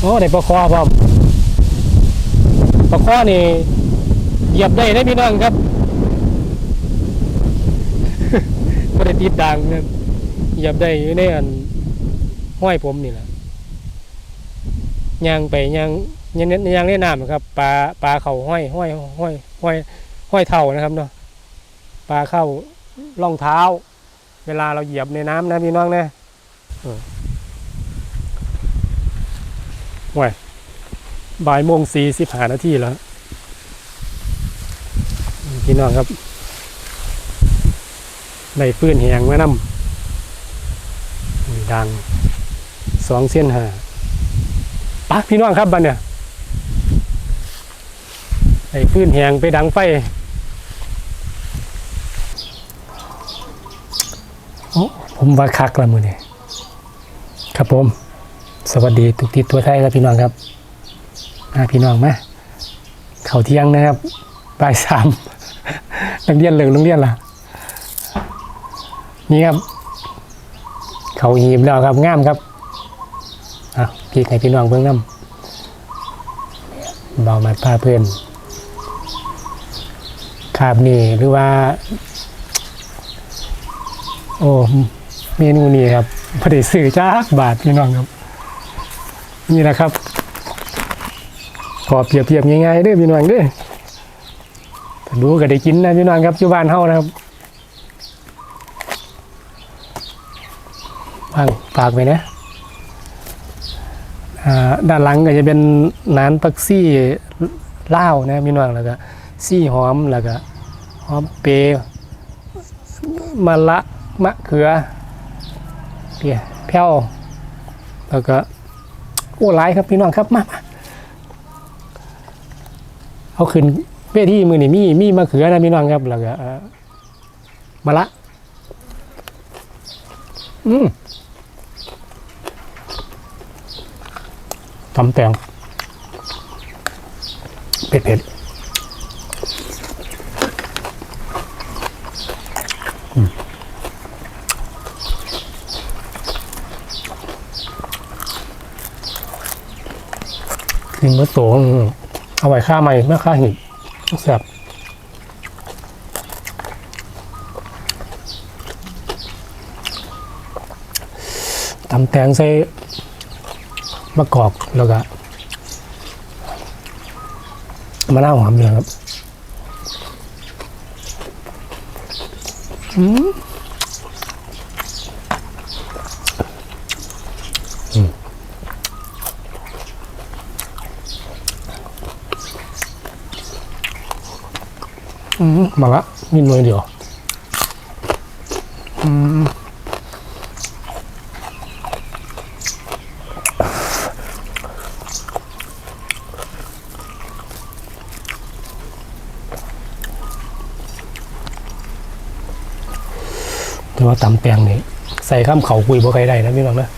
โอ้ได้ปลาคอพร้อมปลาคอนี่เหยียบได้ได้พี่น้องครับไม่ได้ติดดังครับเหยียบได้อยู่ในอันห้อยผมนี่แหละยางไปยางยางย่างในน้ำครับปลาปลาเข่าห้อยห้อยห้อยห้อยห้อยเท่านะครับเนาะปลาเข้ารองเท้า เวลาเราเหยียบในน้ำนะพี่น้องนะเออ ว้ยบ่ายโมงสี่สิบห้านาทีแล้ว พี่น้องครับได้ปืนแหงแมานำดังสองเส้นหาปะพี่น้องครับบันเนี่ยไอ้ปืนแหงไปดังไฟโอ้ผมว่าคักละมือเนี่ยครับผม สวัสดีทุกทิศตัวไทยครับพี่น้องครับมาพี่น้องมาเขาเที่ยงนะครับบ่ายสามนักเรียนเลิกโรงเรียนล่ะนี่ครับ เขาหีบแล้วครับงามครับอะพี่ให้พี่น้องเพิ่งน้ำเบามาพาเพื่อนขาบนี่หรือว่า โอ้เมนูนี้ครับพอดีสื่อจ้าบาทพี่น้องครับ นี่แหละครับ ขอเปรียบเทียบง่ายๆเด้อพี่น้องเด้อดูก็ได้กินนะพี่น้องครับอยู่บ้านเฮานะครับฝากฝากไปนะอ่าด้านหลังก็จะเป็นนานปักซี่ล่านะพี่น้องแล้วก็ซี่หอมแล้วก็หอมเปรย์มะละมะเขือเปียแพ้วแล้วก็ โอ้หลายครับพี่น้องครับมามาเอาขึ้นเวทีมือนี่มีมีมะเขือนะพี่น้องครับแล้วก็เออมะละ อืมตำแตงเผ็ดๆผ็ดอืม กินมะโตงเอาไว้ข้าใหม่เมื่อข้าหิบแซ่บตำแตงใส่มะกอกแล้วก็มะนาวหอมเลยครับ อืม มาละมีหน่วยเดียวแต่ว่าตำแตงนี่ใส่ข้ามเขาคุยบ่ใครได้นะพี่น้องนะ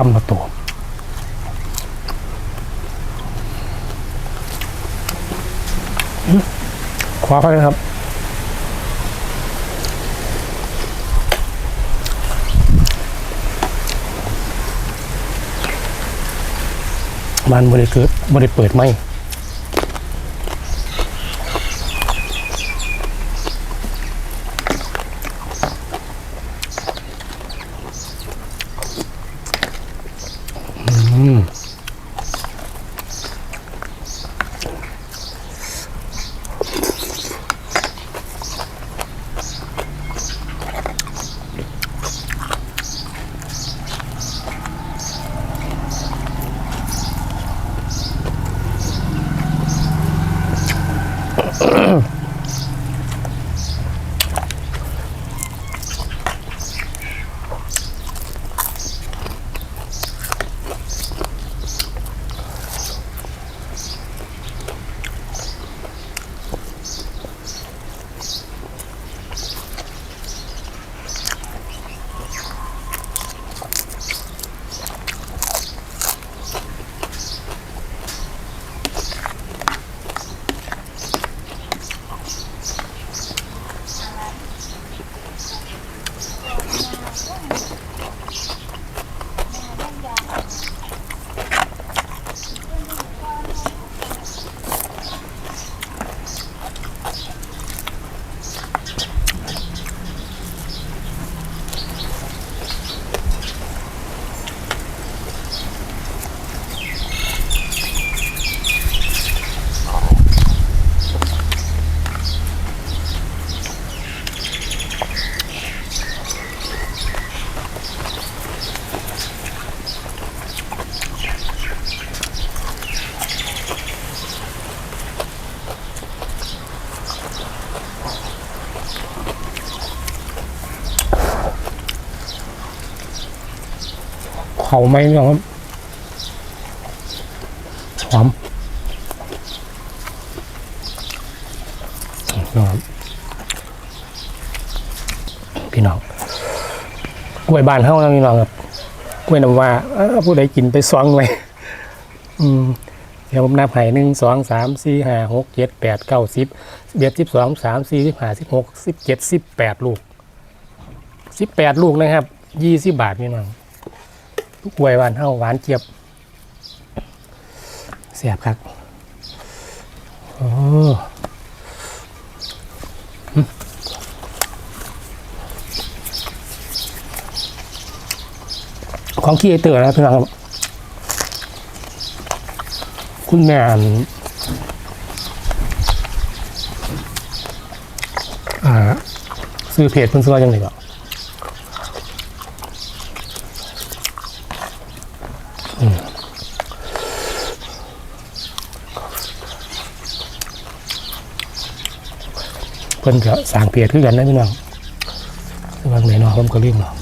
ข้มละตัวขวาไปนะครับมันบริเกิดบริเปิดไหม Ugh. เขาไหมพี่น้องครับหอมน้องครับพี่น้องกล้วยบานเฮานะพี่น้องครับกล้วยน้ำว่าเออผู้ใดกินไปสองไว้อืมเดี๋ยวผมนับให้หนึ่งสองสามสี่ห้าหกเจ็ดแปดเก้าสิบสิบเอ็ดสิบสองสามสี่สิบห้าสิบหกสิบเจ็ดสิบแปดลูกสิบแปดลูกนะครับยี่สิบบาทพี่น้อง กล้วยหวานเฮาหวานเจี๊ยบเสียบครับโอ้ของขี้ไอเตอร์นะพี่น้องครับ คุณแม่ซื้อเพจเพิ่นซื้อว่าจังไงบ่ เพิ่นก็สร้างเพจคือกันนะพี่น้องบางไหนเนาะผมก็ลืมเนาะ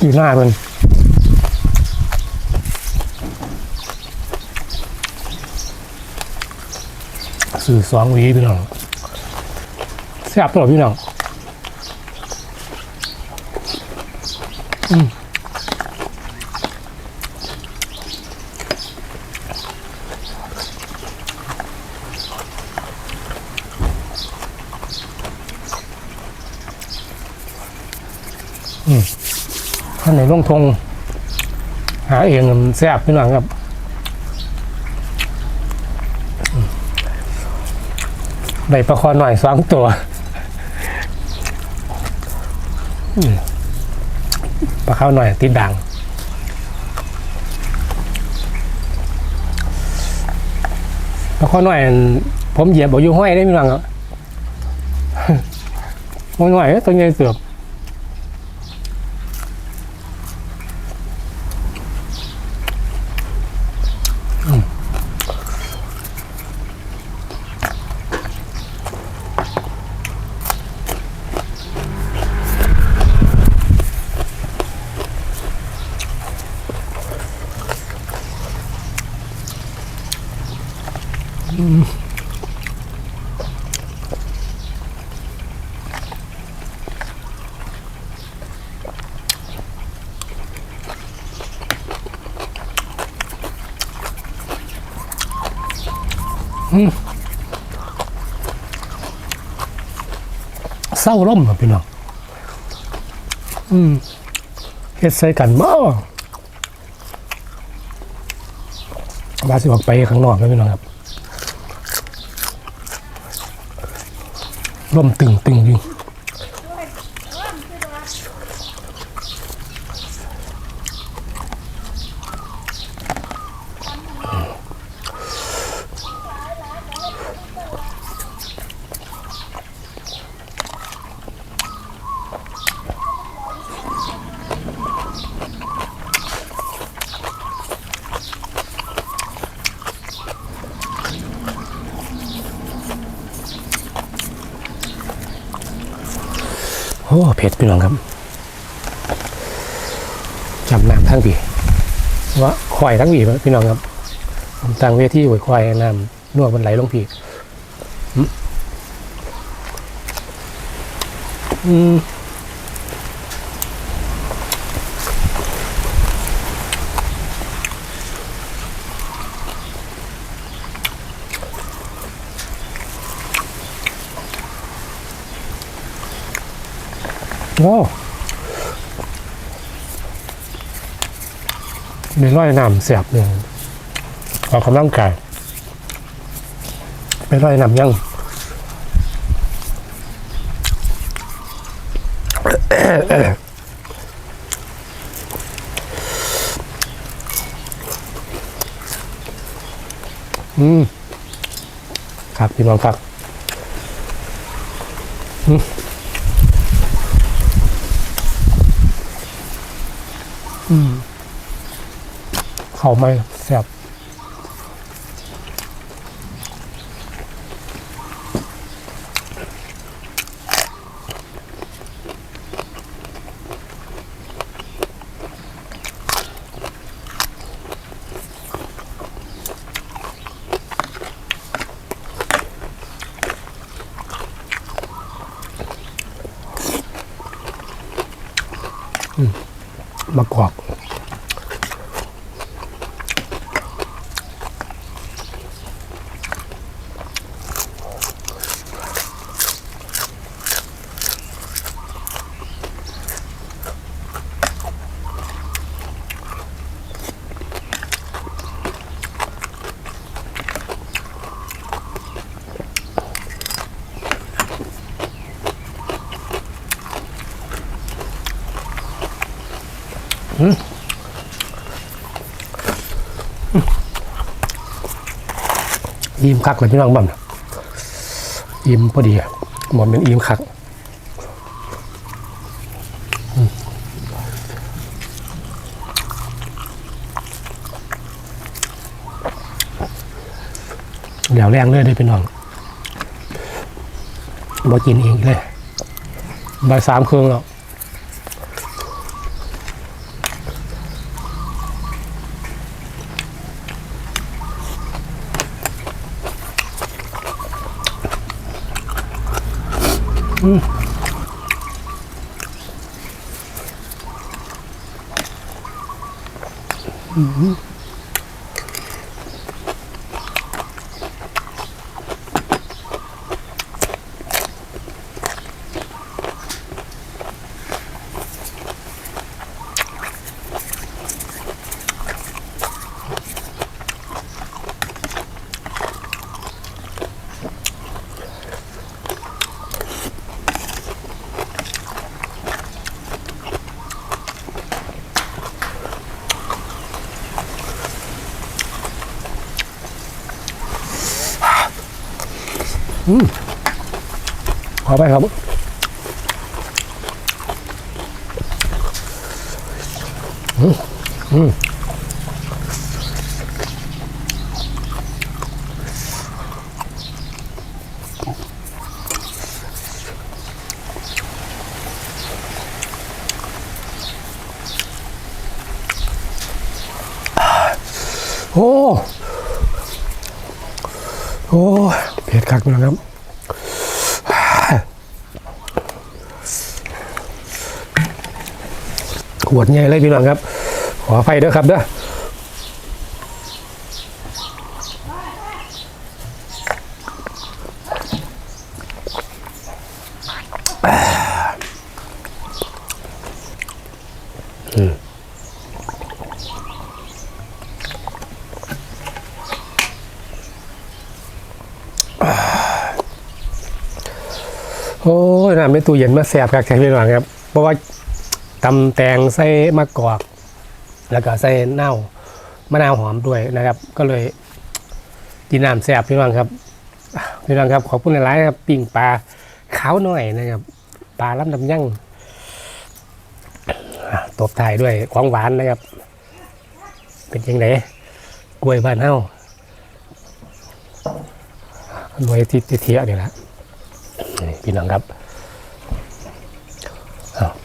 อยู่หน้ามันสื่อสองวีพี่น้องแซ่บตลอดพี่น้อง ท่านไหนลงทง หาเองมันแซ่บพี่น้องครับใบประคอหน่อยสองตัว อืม ลาข้าวหน่อยติดดังปลาข้าวหน่อย ผมเหยียบบอกอยู่ห้อยได้พี่น้องครับห้อยหน่อยตัวใหญ่เสือบ เศร้าร่มครับพี่น้องอืมเฮ็ดใส่กันบ่บาสิออกไปข้างนอกครับพี่น้องครับร่มตึงตึงจริง อ้เผ็ดพี่น้องครับจำน้ำทั้งปีว่าควายทั้งปีพี่น้องครับผมตั้งเวทีหวยควายน้ำนวดมันไหลลงผีอืม โอ้ในร้อยน้ำเสียบเลยออกกำลังกายไปร้อยน้ำยังอืม ครับพี่น้องครับอืม อืมเขาไม่แสบ อิ่มคักเลยพี่น้องบ่มอิ่มพอดีอะหมดเป็นอิ่มคักเดี๋ยวแรงเลยได้พี่น้องมากินเองเลยบ่ายสามครึ่งแล้ว อืม ขอไปครับอืมอืมโอ้ โอ้ เผ็ดคักนะครับขวดใหญ่เลยพี่น้องครับ ขอไฟเด้อครับเด้อ น้ำในตู้เย็นมาแสบคักแท้พี่น้องครับ เพราะว่าตำแตงใส่มะกอก แล้วก็ใส่เน่ามะนาวหอมด้วยนะครับ ก็เลยกินน้ำแซ่บพี่น้องครับพี่น้องครับขอบคุณหลายๆครับปิ้งปลาขาวหน่อยนะครับปลาล้ำดำยั่งตบท้ายด้วยของหวานนะครับ เป็นยังไงกล้วยบ้านเฮาหน่วยที่เทียนี่แหละพี่น้องครับ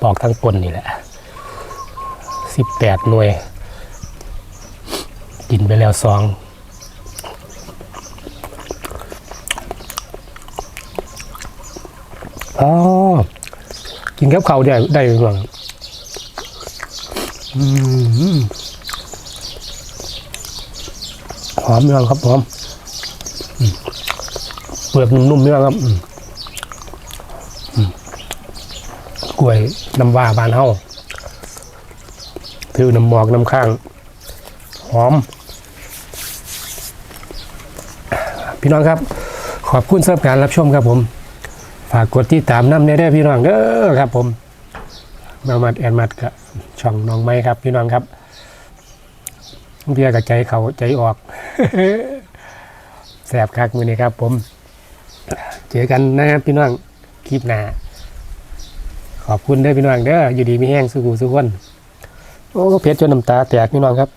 ปอกทั้งปนนี่แหละสิบแปดหน่วย กินไปแล้วสองอ๋อกินกับเขาได้ได้หรือเปล่าอืมหอมยังครับหอมเปลือกนุ่มๆนี่ครับอืม กล้วยน้ำว่าบานเฮาถือน้ำหมอกน้ำข้าง หอม พี่น้องครับ ขอบคุณสำหรับการรับชมครับผม ฝากกดติดตามน้ำเนี่ยได้พี่น้องเด้อครับผมมามัดแอนมัดกับช่องน้องไม้ครับ พี่น้องครับเบียกับใจเขาใจออกแสบคักมือนี้ครับผม เจอกันนะครับพี่น้องคลิปหน้า ขอบคุณเด้อพี่น้องเด้ออยู่ดีมีแห้งสู้กูสู้คนโอ้เพชรจนน้ำตาแตกพี่น้องครับ